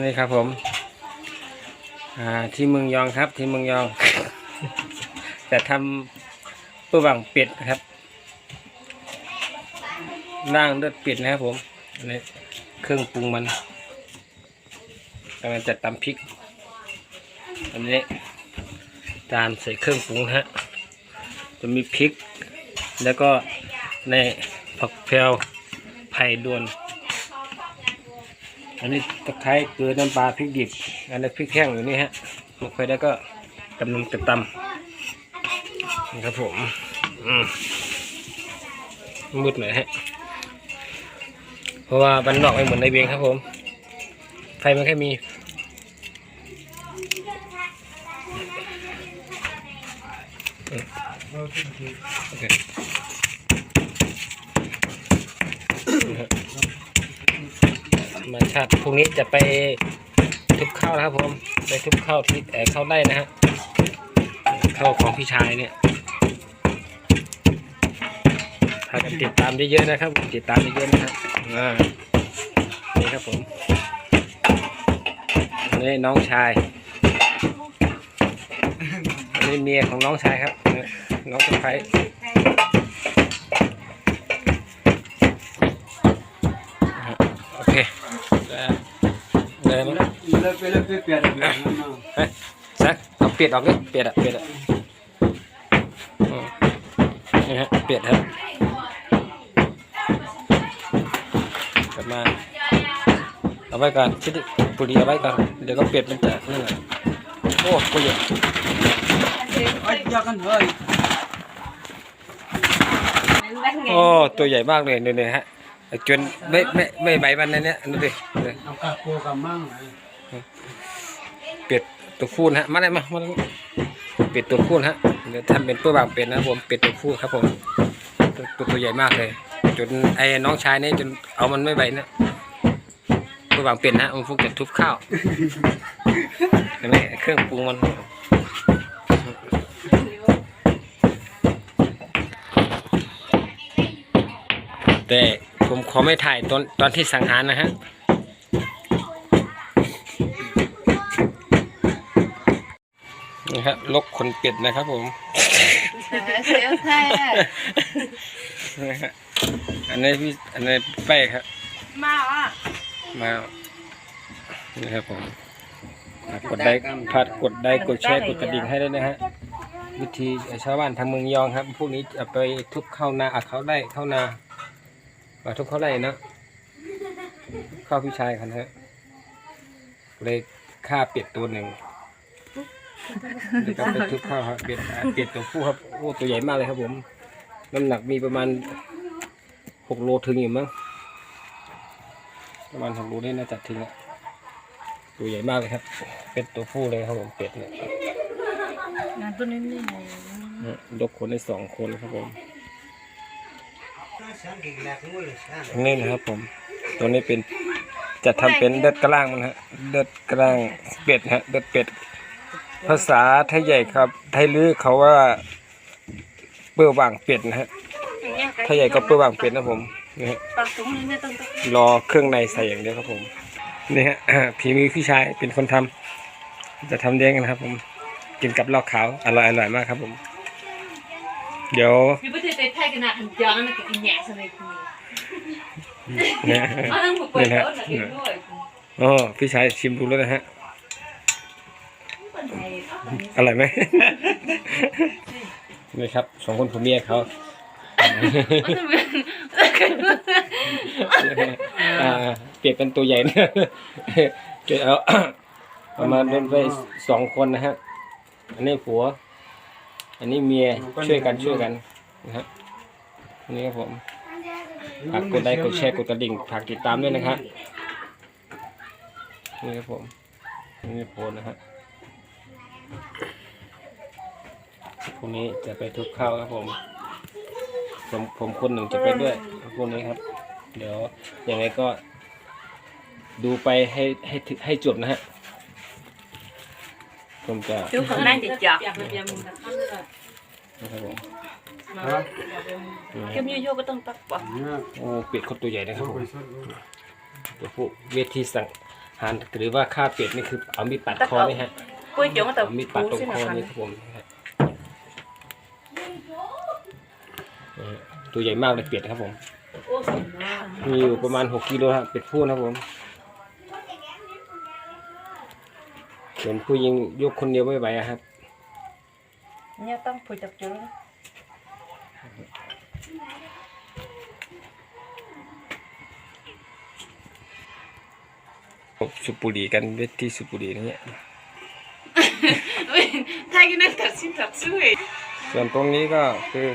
นี่ครับผมอ่าที่เมืองยองครับ ที่เมืองยองแต่ทำเปื้อหวังเป็ดนะครับล่างเลือดเป็ดนะครับผมอันนี้เครื่องปรุงมันกำลังจะตำพริกอันนี้ตามใส่เครื่องปรุงฮะจะมีพริก แล้วก็ในผักแพรวไผ่ดวน อันนี้ตะไคร้เกลือน้ำปลาพริกดิบ อันนี้พริกแห้งอยู่นี่ฮะหมกไปแล้วก็กำลังจะตำนี่ครับผมอืมมืดหน่อยฮะ เพราะว่าบันนอกไม่เหมือนในเบียงครับผมไฟมันแค่มีโอเค ธรรมชาติพรุ่งนี้จะไปทุบข้าวนะครับผม ไปทุบข้าวที่เอ่อข้าวไร่นะฮะข้าวของพี่ชายเนี่ยพากันติดตามเยอะๆนะครับ ติดตามเยอะๆนะครับอ่านี่ครับผมนนี้น้องชายนนี้เมียของน้องชายครับ น้องสะพ้ายโอเค ได้ได้ไหม Le le pépère. เฮ้ยแซกเอาเปียดออกดิเปียดอะเปียดอะอืมนี่ฮะเปียดครับกลับมาเอาไว้ก่อนชิดปุรีเอาไว้ก่อนเดี๋ยวก็เปียดมันจะนี่แหละโอ้ปุรี Ai jangan hai. โอ้ตัวใหญ่มากเลยดูเลยฮะ จนไม่ไม่ไม่ใบมันนะเนี่ยดูดิดูดิ Angka ko kamang. เป็ดตัวผู้นฮะมาได้มามาเป็ดตัวผู้นฮะเดี๋ยวทำเป็นเพื่อบางเป็ดนะครับผมเป็ดตัวผู้ครับผมตัวตัวใหญ่มากเลย จนไอ้น้องชายเนี่ยจนเอามันไม่ไหวนะเพื่อบางเป็ดนะมันพวกจะทุบข้าวเห็นไหมเครื่องปรุงมันแต่ ผมขอไม่ถ่ายตอนตอนที่สังหารนะฮะนี่ครับลกขนเป็ดนะครับผมเสียไทยนะฮะอันนี้พี่อันนี้แป้ครับมาอะมานี่ครับผมฝากกดไลค์ผัดกดไลค์กดแชร์กดกระดิ่งให้ด้วยนะฮะวิธีชาวบ้านทางเมืองยองครับพวกนี้จะไปทุบเข้านาอะเขาไร่เข้านา มาทุบเข้าไร่นะเข้าพี่ชายกันฮะเลยฆ่าเป็ดตัวหนึ่งแล้วก็ไปทุบเข้าครับเป็ดอะเป็ดตัวผู้ครับโอ้ตัวใหญ่มากเลยครับ ผม น้ำหนักมีประมาณหกโลถึงอยู่มั้งประมาณหกโลได้น่าจะถึงอะตัวใหญ่มากเลยครับ เป็ดตัวผู้เลยครับผมเป็ดเนี่ยงานตัวนี้นี่ยกคนได้สองคนครับผม นี่นะครับผม ตัวนี้เป็นจะทำเป็นเลือดกระล่างมันฮะเลือดกระล่างเป็ดฮะเลือดเป็ด ภาษาไทยใหญ่ครับ ไทยลือเขาว่าเปื้อว่างเป็ดนะฮะไทยใหญ่ก็เปื้อว่างเป็ดนะผมนี่ฮะรงนี้ไม่ต้องรอเครื่องในใส่อย่างเดียวครับผมนี่ฮะผีมือพี่ชายเป็นคนทำจะทำเลี้ยงกันครับ ผมกินกับล้าขาวอร่อยอร่อยมากครับผม เดี๋ยว อยู่ประเทศไทยกันนะหันยองนั่นก็กินแย่สมัยคุณเนี่ยอ๋อนั่งบุกเปิดนี่นะอ๋อพี่ชายชิมดูแล้วนะฮะอร่อยไหม นี่ครับสองคนผมเมียเขา อ่าเปรียบเป็นตัวใหญ่นะเดี๋ยวเอา เอามาเล่นไปสองคนนะฮะ อันนี้ผัว อันนี้เมียช่วยกันช่วยกันนะฮะ นนี้ครับผมฝากกดไลค์กดแชร์กดกระดิ่งฝากติดตามด้วยนะครับนี่ครับผมนี่โพสนะฮะพรุ่งนี้จะไปทุบข้าวครับผม ผมผมคนหนึ่งจะไปด้วยพวกนี้ครับ เดี๋ยวยังไงก็ดูไปให้ให้ถึงให้จบนะฮะผมจะดูข้างในติดจับนะครับผม เก็บโยก็ต้องตักปะ Ya. โอ้เป็ดคนตัวใหญ่นะครับผมตัวผู้เวทีสั่งหั่นหรือว่าฆ่าเป็ดนี่คือเอามีดปัดคอนี่ฮะ Quay chỗ nó tập เอามีดปัดตรง xin คอ là นี่ khăn ครับผมนะฮะนี่ฮะตัวใหญ่มากเลยเป็ดครับผม Ô xỉn à มีอยู่ประมาณหกกิโลครับเป็ดพูนะครับผมส่วนผู้ยิงยกคนเดียวไม่ไหวอะครับ Nha tâm phụ tập chỗ สุบุ หรีกันเวทีสุบุหรีนะเนี่ย Thay cái này thật xin thật sự ส่วนตรงนี้ก็คือ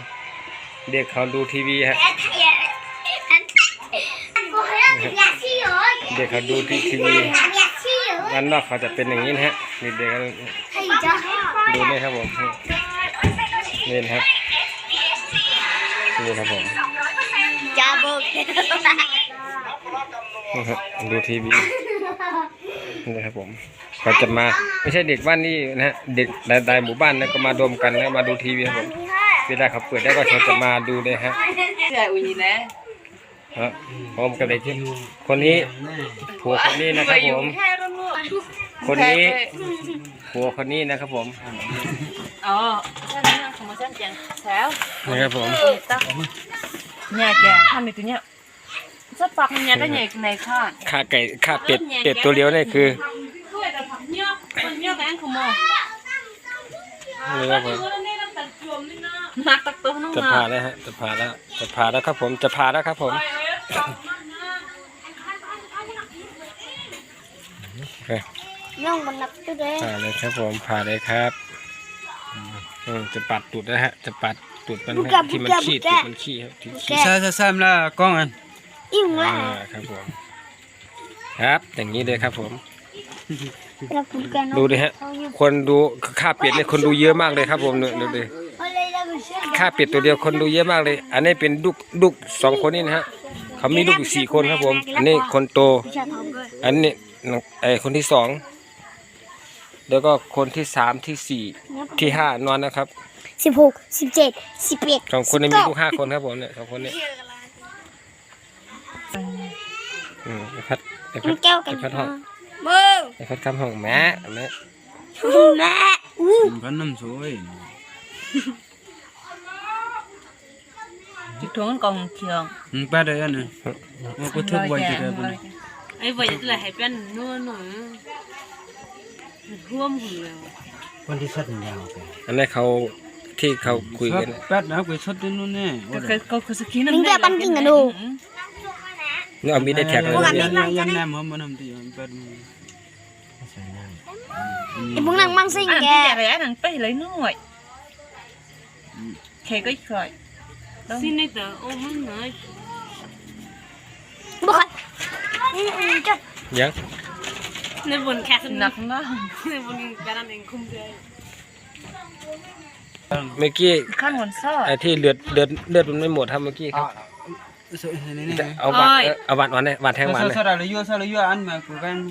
เด็กเขาดูทีวีฮะ เด็กเขาดูที่ทีวีด้านนอกเขาจะเป็นอย่างนี้นะฮะนี่เด็กเขาดูนี่ครับผมนี่นะครับนี่ครับผมนี่ครับดูทีวี นี่ครับผมเขาจะมาไม่ใช่เด็กบ้านนี่นะฮะเด็กหลายๆหมู่บ้านนะก็มารวมกันแล้วมาดูทีวีครับผมเวลาเขาเปิดได้ก็เขาจะมาดูเลยฮะ Dạ ui nhìn nè ครับผมกับเด็กที่คนนี้ผัวคนนี้นะครับผม Hai luôn luôn คนนี้ผัวคนนี้นะครับผม Ờ Sao nó không có chân chẳng Sao นะครับผม Ừ tao Nhà kìa Thằng này tụi nhá Rất bạc nhà cái nhà này khá ค่าไก่ค่าเป็ดเป็ดตัวเดียวนี่คือ Tôi là thằng nhá Con nhá cái ăn không mò นี่ครับผม Nạc tắc tớ nó จะผ่าแล้วฮะจะผ่าแล้วจะผ่าแล้วครับผมจะผ่าแล้วครับผมโอเคน้องมันนับตัวเด้ผ่าเลยครับผมผ่าเลยครับอืมจะปัดตูดนะฮะ จะปัดตูดมันฮะที่มันขี้ตูดมันขี้ครับที่ขี้ Sa sa sam la con anh. อิ่มอ่าละครับผม ครับ อย่างนี้เลยครับผม เราพูดกันดูดิฮะคนดูค่าเป็ดเนี่ยคนดูเยอะมากเลยครับผมดูดูดิอะไรเราไม่ใช่ค่าเป็ดตัวเดียวคนดูเยอะมากเลย อันนี้เป็นลูกลูกสองคนนี่นะฮะ เขามีลูกอยู่สี่คนครับผม อันนี้คนโตไม่ใช่ทองเลยอันนี้ไอคนที่สอง แล้วก็คนที่สามที่สี่ที่ห้านอนนะครับสิบหกสิบเจ็ดสิบแปดสองคนนี้มีลูกห้าคนครับผมเนี่ยสองคนนี้อื มไอพัดไอพัมัดนแก้วกัไอนพัดห้องเบิ้งไอพัดคำห้องแม่แม่แม่อู้ Con năm rồi. Chị Thuấn còn trường Ừ, ba đây anh này. Nó có thức quay từ đây bên này. ấy vậy là hay bên nữa nữa hôm hử วันที่สัตว์ยาวไปอันนี้เขาที่เขาคุยกันน่ะแป๊ดนะไปสัตว์นู่นนี่ cái câu cái skin มึงจะปันกินกันดู นี่เอามีดได้แท็กเลยยันะนยันแนมมันทำที่แป๊ดไอ้พวกนั่งมั่งซิ่ง anh แก cái nhà đấy thằng pe lấy nước ngoài khe cái khỏi xin đi tớ ôm hắn nói บอกอืมอืมจะยัง nên buồn khát nặng đó nên buồn cái này mình không chơi เมื่อกี้ khăn còn sợ ไอ้ที่เลือดเลือดเลือดมันไม่หมดครับเมื่อกี้ครับ นี่นี่จะเอาหวานเออเอาหวานหวานเลยหวานแทงหวานเลย sao là yêu sao là yêu ăn mà của anh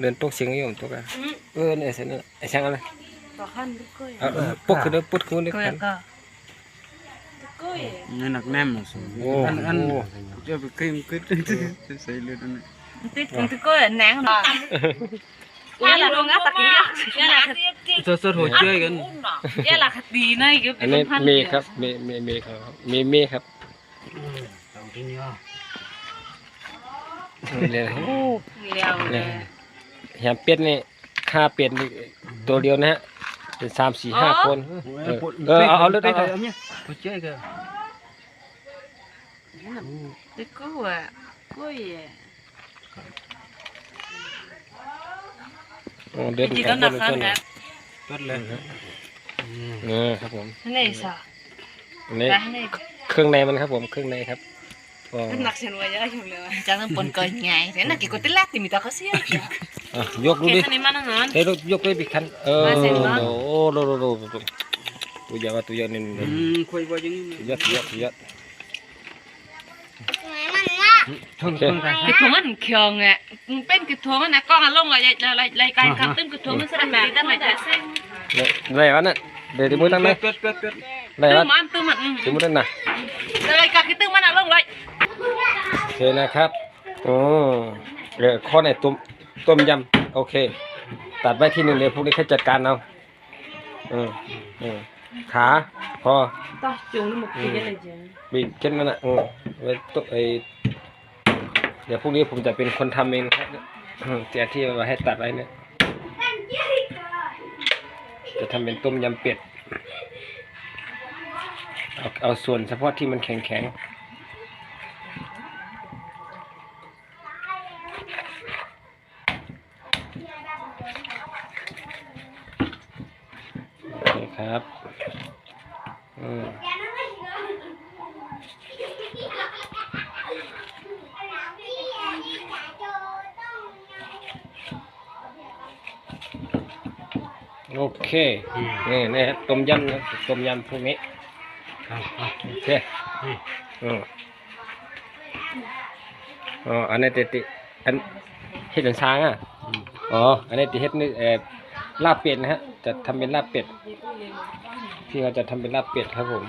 เดินตกเสียงอยู่ตกอะเออเนี่ยเสียงนี่ไอ้ช่างอะไร có khăn đứt cười เอาเอาปุ๊กขึ้นเลยปุ๊กขึ้นเลย cười กัน cả cười nên nặc nem mà Ồ, ăn ăn ồ. cho cái kim cứ xây lên đây tít tít cười nắng rồi Dạ là luôn á tạc kia Dạ là sao sao hồi chơi gần Dạ là tí này kiểu อันนี้เมย์ครับเมย์เมย์เมย์ครับเมย์เมย์ครับนี่เลย Leo เนี่ยแฮมเป็ดนี่ค่าเป็ดนี่ตัวเดียวนะฮะเป็นสามสี่ห้าคนเออเออเอาเอาเลือดเอาเอา nhé hồi chơi kìa Tí cười à Cười à โอ้เดิน Chị กั có น nạp ต้น khăn ต้น hả? bắt lên เออครับผม Cái này sao? อันนี้ Cái này เครื่องในมันครับผมเครื่องในครับก็ Nạc xin vào giá chung lửa Chẳng nên buồn cười nhảy Thế là kỳ có tí lát thì mình ta có xiết อะยกดู Kể ดิ thân này mà nó ngon เฮ้ยยกเลยปีกคันเออมาเสร็จแล้ว โอ้โหโลโลโลโลตัวใหญ่ว่าตัวใหญ่นี่นี่ ừ quay vào những ตัวใหญ่ตัวใหญ่ตัวให ญ่ thằng Ok. thằng Cái thua มันเคียงอะเป็น cái thua มันนะกล้องอะลงเลยเลยเลยเลยการกับตึ้ม cái thua มัน sẽ là mẹ ta mẹ ta xem เนี่ยอะไรวะน่ะเดี๋ยวที่มือตั้งไหน pet pet pet ได้ตื้แล้มวมันตื้มมันอืมถึงหมดแล้วนะเลยกะคือตื้มมันอะลงเลยโอเคนะครับอ๋อเออข้อไหนต้มต้มยำโอเค ตัดไว้ที่หนึ่งเดี๋ยวพวกนี้แค่จัดการเอาอืมอืมขาพอต่อจูงนี่หมกกินเลยจ้ะบีบเช่นนั้นนะอืมไว้ตัวไอ เดี๋ยวพรุ่งนี้ผมจะเป็นคนทำเองครับอืมแต่ที่มาให้ตัดไว้เนี่ยจะทำเป็นต้มยำเป็ดเอาเอาส่วนเฉพาะที่มันแข็งแข็งๆโอเคครับ อืม โอเคนี่นี่ครับต้มยำนะต้มยำพวกนี้ครับครับโอเคอืมอ๋ออันนี้ติติอันเฮ็ดอันช้างอะอ๋ออันนี้ติเฮ็ดนี่เอ่อลาบเป็ดนะฮะจะทำเป็นลาบเป็ดพี่เขาจะทำเป็นลาบเป็ดครับผม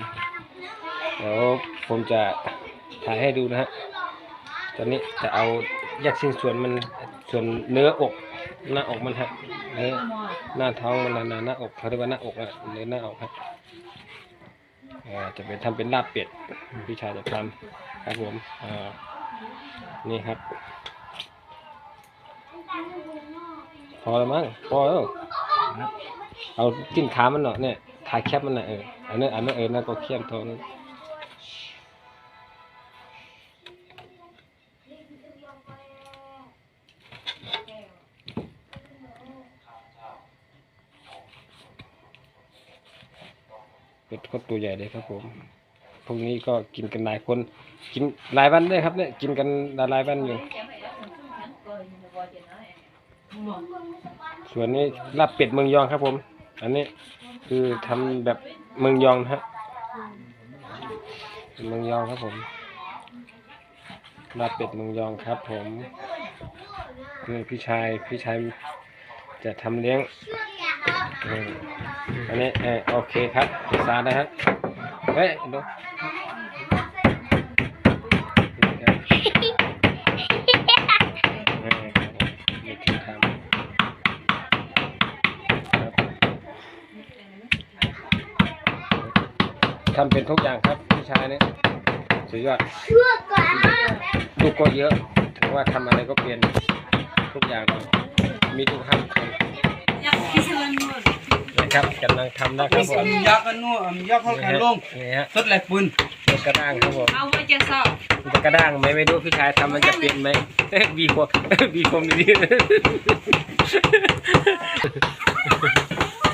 เดี๋ยวผมจะถ่ายให้ดูนะฮะตอนนี้จะเอาแยกชิ้นส่วนมันส่วนเนื้ออกหน้าอกมันฮะเนื้อ หน้าท้องมันนะหน้าหน้าอกเขาเรียกว่าหน้าอกอะเนื้อหน้าอกครับอ่าจะเป็นทำเป็นลาบเป็ดพี่ชายจะทำครับผมอ่านี่ครับ พอแล้วมั้งพอแล้วเอาจิ้นขามันหน่อยเนี่ยถ่ายแคปมันหน่อยเอออันนั้นอันนั้นเออนั่นก็เคี่ยมทอง เป็ดก็ตัวใหญ่เลยครับผมพวกนี้ก็กินกันหลายคน กินหลายวันด้วยครับเนี่ยกินกันหลายวันอยู่ ส่วนนี้ลาบเป็ดเมืองยองครับผม อันนี้คือทำแบบเมืองยองนะฮะเป็นเมืองยองครับผมลาบเป็ดเมืองยองครับผมนี่พี่ชายพี่ชายจะทำเลี้ยง อันนี้เออโอเคครับสาดนะครับเฮ้ยดูทำเป็นทุกอย่างครับพี่ชายเนี่ยสุดยอดลูกก็เยอะถึงว่าทำอะไรก็เปลี่ยนทุกอย่าง มีทุกขั้นตอน นะครับกำลังทำนะครับผมมียักษ์กันนู่นมียักษ์เขาแขนลงนี่ฮะสดแหลกปืนเป็นกระด้างครับผมเอาไว้จะสอบมันจะกระด้างไหมไม่รู้พี่ชายทำมันจะเปลี่ยนไหมบีคมบีคมดีๆ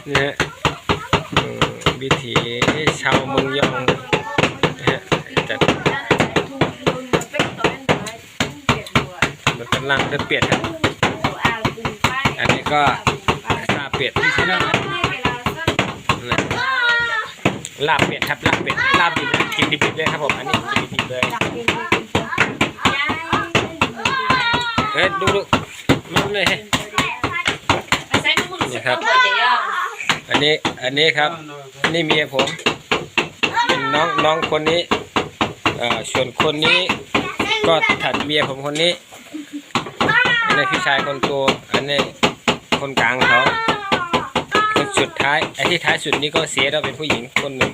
นี่ฮะอืมวิถีชาวเมืองยองนะฮะจัดมันกำลังจะเปลี่ยนครับอันนี้ก็ลาบ เป็ดนะลาบเป็ดครับลาบเป็ดลาบดิบกินดิบๆเลยครับผมอันนี้กินดิบๆเลยเฮ้ยดูดูมาดูเลยเฮ้ยนี่ครับ อันนี้อันนี้ครับ นี่เมียผมเป็นน้องน้องคนนี้อ่อส่วนคนนี้ก็ถัดเมียผมคนนี้อันนี้พี่ชายคนโตอันนี้คนกลางเขา สุดท้ายไอ้ที่ท้ายสุดนี้ก็เสียแล้วเป็นผู้หญิงคนหนึ่ง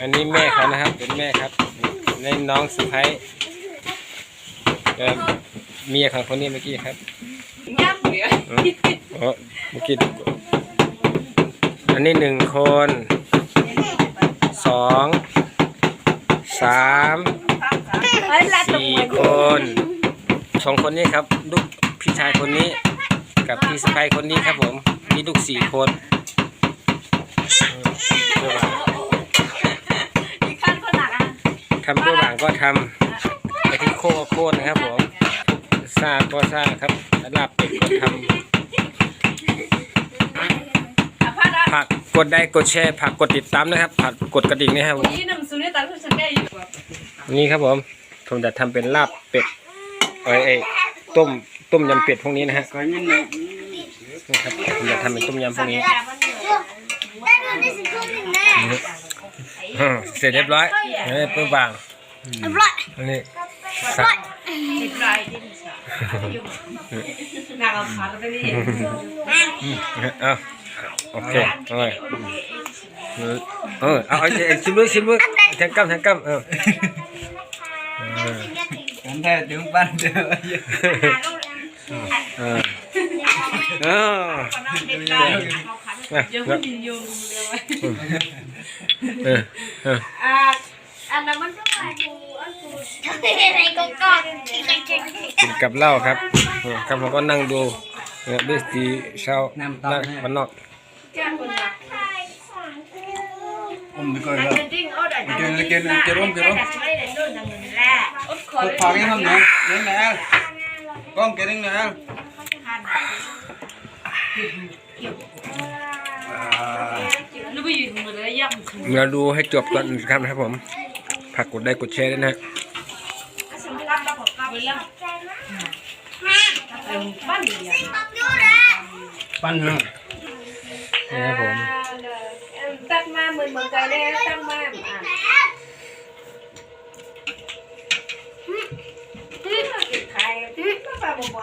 อันนี้แม่เขานะครับเป็นแม่ครับในน้องสะพ้ายเอ่อเมียของคนนี้เมื่อกี้ครับอืมอ๋อเมื่อกี้ดูก่อนอันนี้หนึ่งคนสองสามสี่คนสองคนนี้ครับลูกพี่ชายคนนี้ กับพี่สะใภ้คนนี้ครับผม มีลูกสี่คนอืมตัวหลังทำตัวหลังก็ทำไปที่โคก็โคตรนะครับผมซาก็ซาครับลาบเป็ดก็ทำฝากกดไลค์กดแชร์ฝากกดติดตามนะครับฝากกดกระดิ่งนะครับผมนี่น้ำซุปเนี่ยตาคุณสังเกตอยู่นี่ครับผมผมจะทำเป็นลาบเป็ดเอ้ยเอ้ย ต้มต้มยำเป็ดพวกนี้นะฮะนี่ครับผมจะทำเป็นต้มยำพวกนี้อืมเสร็จเรียบร้อยนี่ปื้มบางเรียบร้อยอันนี้สักติดลายที่นี่นางเอาขาไปนี่เอาโอเคเอาเลยเออเอาเอาเอาชิมด้วยชิมด้วยแทงกัมแทงกัมเออเอ แท้ถึงบ้านเด้อเออเออติดลายเอาขานะเดี๋ยวนะพี่โยงเลยเออเอออ่าอันนั้นมันก็มาดูอันดูในกองกองจริงจริงกินกับเหล้าครับเออครับผมก็นั่งดูเนี่ยด้วยสีเช้านั่งมันนอกแก้คนละผมไม่เคยอันเลยนั้นจริงเอาได้เกินเกินเกินร่มเกินร่ม ไม่ได้โดนดังนั้นแหละอดคอพวกพากันทำไงนี่แหละกล้องเกินนี่แหละนึกว่าอยู่มือเลยย่ำเราดูให้จบก่อนครับนะครับผมฝากกดไลค์กดแชร์ด้วยนะฮะสำคัญเราขอกลับไปแล้วเออบ้านดีอะปั้นเนาะครับผม ตัดมาเหมือนเมืองไกลเลยตั้งมาอะ Tức là việc?